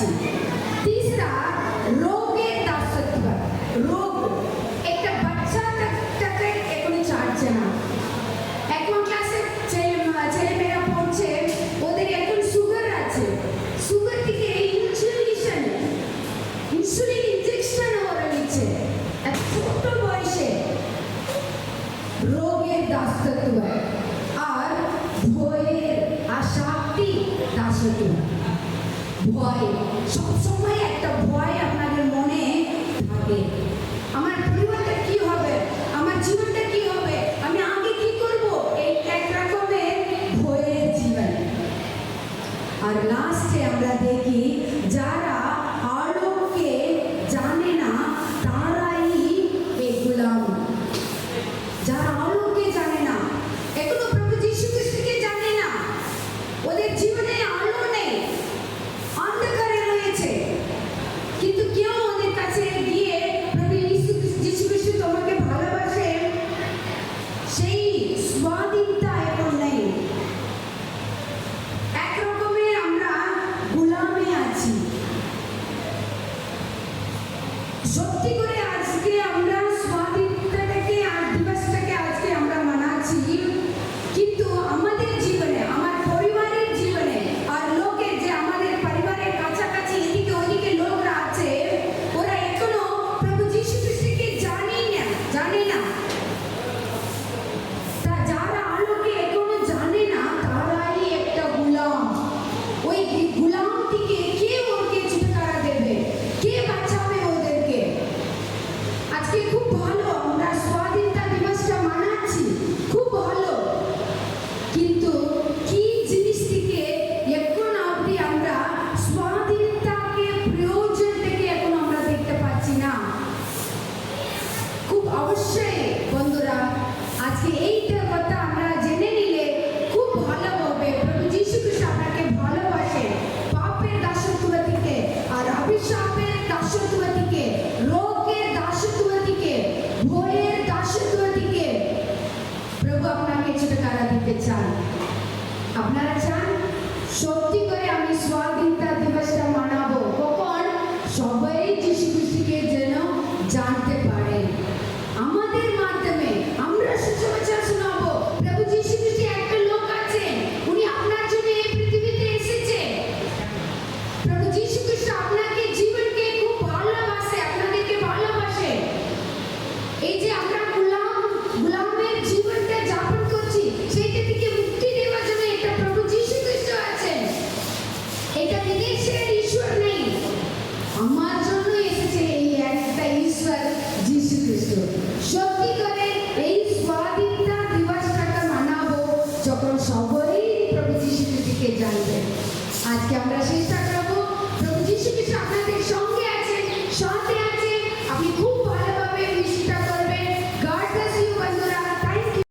अच्छी तीसरा এখন না। এখন ক্লাসে ছেলে ছেলে মেয়েরা পড়ছে, ওদের এখন সুগার আছে। সুগার থেকে ইনসুলিন ইনসুলিন ইনজেকশন ওরা নিচ্ছে। ছোট বয়সে রোগের দাসত্ব। আর ভয়ের আসক্তি দাসত্ব। ভয়। সবসময় একটা ভয় আপনাদের মনে থাকে। আমার পরিবারটা কি হবে? আমার জীবনটা কি হবে? আমি আগে কি করব? এই এক রকমের ভয়ের জীবন। আর লাস্টে আমরা দেখি, যারা সত্যি করে আজকে আমরা চান। আপনারা চান? সত্যি করে আমি স্বাধীনতা দিবসটা মানাবো। কখন? সবাই যিশু খ্রিস্টকে যেন জানতে পারে। আমাদের মাধ্যমে আমরা সুসমাচার শোনাবো। প্রভু যিশু খ্রিস্ট একটা লোক আছে। উনি আপনার জন্য এই পৃথিবীতে এসেছে। প্রভু যিশু খ্রিস্ট আপনাকে জীবনকে খুব ভালোবাসে, আপনাদেরকে ভালোবাসে। এই যে আমরা que